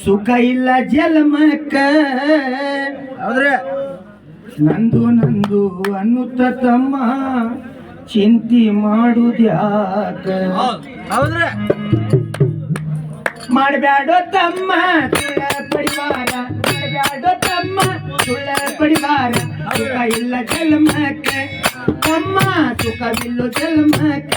ಸುಖ ಇಲ್ಲ ಜಲಮಕ್ಕ ಹೌದ್ರೆ? ನಂದು ನಂದು ಅನ್ನುತ್ತ ತಮ್ಮ ಚಿಂತಿ ಮಾಡುದ್ಯಾಕ ಹೌದ್ರೆ? ಮಾಡಬ್ಯಾಡೋ ತಮ್ಮ ಸುಳ್ಳ ಪರಿವಾರ ಮಾಡಬ್ಯಾಡೋ ತಮ್ಮ ಸುಳ್ಳ ಸುಖ ಇಲ್ಲ ಜನ್ಮಕ್ಕ. ತಮ್ಮ ಸುಖವಿಲ್ಲ ಜನ್ಮಕ್ಕ.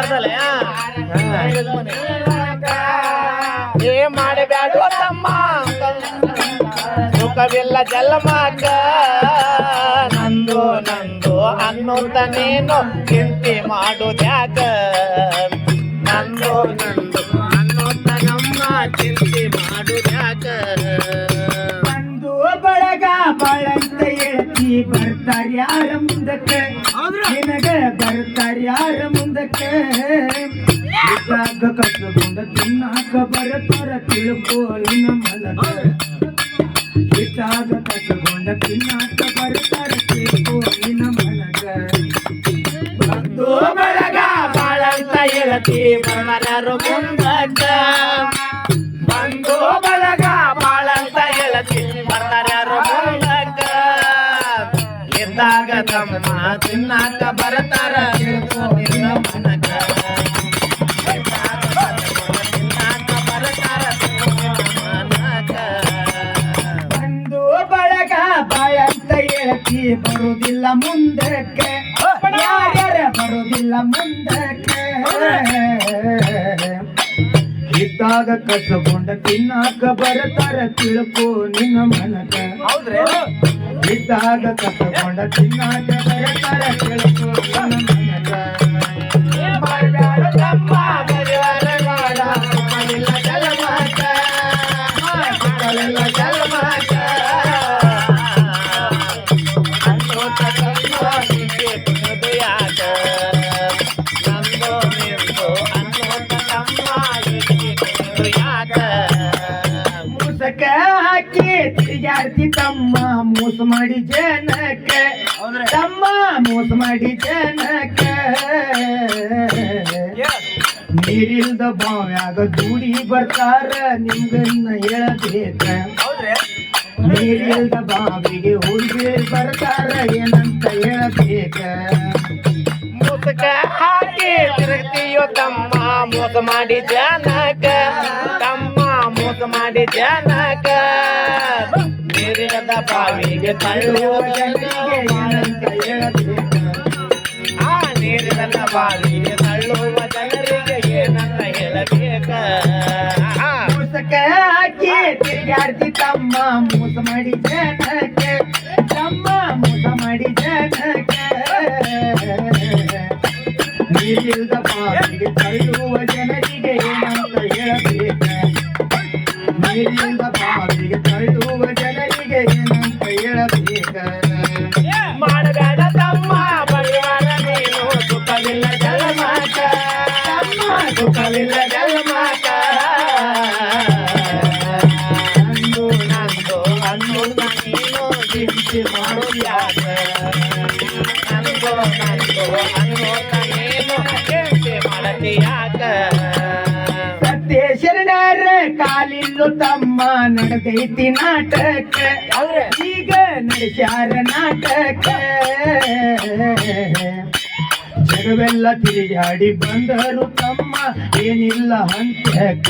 ಇದ್ರ ಬರ್ತಲ್ಲ ಏ ಮಾಡಬೇಡ ತಮ್ಮ. ಸುಖವಿಲ್ಲ ಜಲಮಾಕ ನಂದು ನಂದು ಅನ್ನೋತ ನೀನು ಚಿಂತೆ ಮಾಡೋದ್ಯಾಕ ನಂದು ನಂದು ಅನ್ನೋತ ನಮ್ಮ ಚಿಂತೆ ಮಾಡೋದ್ಯಾಕ ಬರ್ತಾರ ಯಾರ ಮುಂದಕ್ಕೆ ನಿನಗ ಬರ್ತಾರ ಯಾರ ಮುಂದಕ್ಕೆ ಇದ್ದಾಗ ಕಟ್ಟಕೊಂಡ ತಿನ್ನಾಕ ಬರ್ತಾರ ತಿಳ್ಕೋ ನಿನ್ನ ಮಲಗ ಇದ್ದಾಗ ಕಟ್ಟಕೊಂಡ ತಿನ್ನಾಕ ಬರ್ತಾರ ತಿಳ್ಕೋ ನಿನ್ನ ಮಲಗ ಬಂದು ಬಳಗ ಬಾಳಂತ ಹೇಳ್ತಿ ಬರಲಾರು ಮುಂದಕ್ಕ ತಮ್ಮ ತಿನ್ನಾಕ ಬರತಾರ ತಿಳ್ಕೊ ನಿನ್ನ ಮನಕ ತಿನ್ನಾಕ ಬರತಾರ ಮನಕ. ಬಂದು ಬಳಗ ಬಾಳಂತ ಹೇಳ್ತಿ, ಬರುದಿಲ್ಲ ಮುಂದಕ್ಕೆ ಬರುದಿಲ್ಲ ಮುಂದಕ್ಕೆ ಇದ್ದಾಗ ಕಸಗೊಂಡ ತಿನ್ನಾಕ ಬರತಾರ ತಿಳ್ಕೋ ನಿನ್ನ ಮನಕ. ಇದ್ದಾಗ ಕಸಗೊಂಡ ತಿನ್ನಾಕ ಬರತಾರ ತಿಳ್ಕೋ ನಿನ್ನ ಮನಕ. ತಮ್ಮ ಸುಖವಿಲ್ಲ ಜಲಮಾತ ಅನ್ನೋತ ಮೂಸಕ ಹಾಕಿ ತಿರುಗಾಡ್ತಿ ತಮ್ಮ ಮೋಸ ಮಾಡಿ ಜನಕ ತಮ್ಮ ಮೋಸ ಮಾಡಿ ಜನಕ್ಕ? ನೀರಿಲ್ದ ಬಾವ್ಯಾಗ ದೂಡಿ ಬರ್ತಾರ ನಿಮ್ದನ್ನ ಹೇಳಬೇಕ? ನೀರಿಲ್ದ ಬಾವಿಗೆ ಹುಡುಗಿ ಬರ್ತಾರ ಏನಂತ ಹೇಳಬೇಕ? ಮೋಸಕ ಹಾಕಿ ತಿರುಗ್ತೀಯೋ ತಮ್ಮ ಮೋಸ ಮಾಡಿ ಜನಕ ಮೋಸ ಮಾಡಿ ಜನಕ ನೀರಿನದ ಬಾವಿಗೆ ತಳ್ಳುವ ಆ ನೀರಿನದ ಬಾವಿಗೆ ತಳ್ಳುವ ಜನರಿಗೆ ಏನಂತ ಹೇಳಬೇಕ? ಹಾಕಿ ತಿರುಗಾಡ್ತಿ ತಮ್ಮ, ಮೂಸ ಮಾಡಿ ಜನಕ್ಕೆ ನೀರಿಲ್ದ ಬಾವಿಗೆ ತಳ್ಳುವ ಜನರಿಗೆ ಏನಂತ ಹೇಳಬೇಕ ಮಾಡಬೇಡ ತಮ್ಮ ಪರಿವಾರ ನೀನು ಸುಖವಿಲ್ಲ ಜಲಮಾತ ತಮ್ಮ ಸುಖವಿಲ್ಲ ಜಲಮಾತ ಕಾಲಿಲ್ಲು ತಮ್ಮ ನಡೆದೈತಿ ನಾಟಕ. ಈಗ ನಡೆಸ್ಯಾರ ನಾಟಕ. ಜಗವೆಲ್ಲ ತಿರುಗಾಡಿ ಬಂದರು ತಮ್ಮ ಏನಿಲ್ಲ ಹಂತಕ.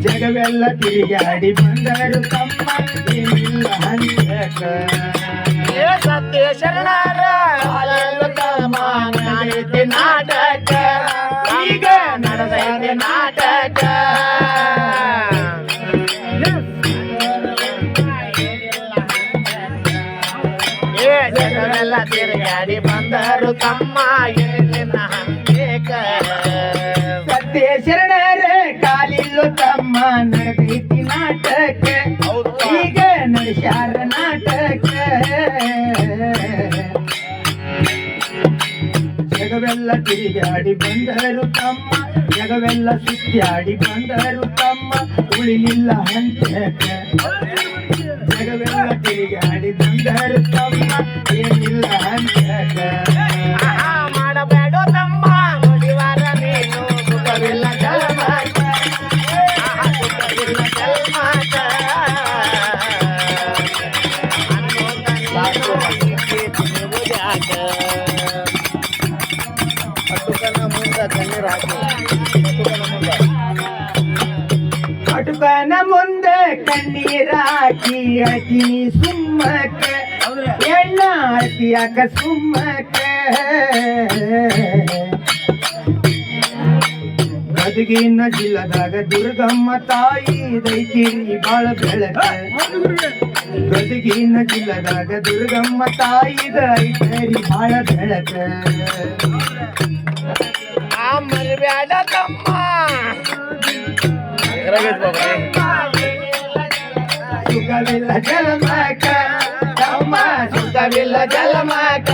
ಜಗವೆಲ್ಲ ತಿರುಗಾಡಿ ಬಂದರು ತಮ್ಮ ಏನಿಲ್ಲ ಹಂತಕ. ಶರಣರ ಬಂದರು ತಮ್ಮ ಏನಿಲ್ಲ ಹಂಗೇಕ ಸತ್ಯ ಶರಣರೇ ಕಾಲಿಲ್ಲು ತಮ್ಮ ನಡೀತಿ ನಾಟಕ ಈಗ ನಡೆಸ್ಯಾರ ನಾಟಕ ಜಗವೆಲ್ಲ ತಿರುಗಾಡಿ ಬಂದರು ತಮ್ಮ ಜಗವೆಲ್ಲ ಸುತ್ತಾಡಿ ಬಂದರು ತಮ್ಮ ಉಳಿಲಿಲ್ಲ ಹಂತಕ ಜಗವೆಲ್ಲ ತಿರುಗಾಡಿ ಬಂದರು ತಮ್ಮ. ಕಟುಕನ ಮುಂದೆ ಕಣ್ಣೀರಾಕಿ ಅತಿನಿ ಸುಮ್ಮಕ ಎಣ್ಣ ಅತಿಯಾಕ ಸುಮ್ಮಕ ಗದಗಿನ ಜಿಲ್ಲದಾಗ ದುರ್ಗಮ್ಮ ತಾಯಿ ದೈತಿರಿ ಬಾಳ ಬೆಳಕ ಗದಗಿನ ಜಿಲ್ಲದಾಗ ದುರ್ಗಮ್ಮ ತಾಯಿ ದೈತರಿ ಬಾಳ ಬೆಳಕ ಆ ಮರಿಬ್ಯಾಡ ತಮ್ಮ ಸುಖವಿಲ್ಲ ಜಲಮಕ ತಮ್ಮ ಸುಖವಿಲ್ಲ ಜಲಮಕ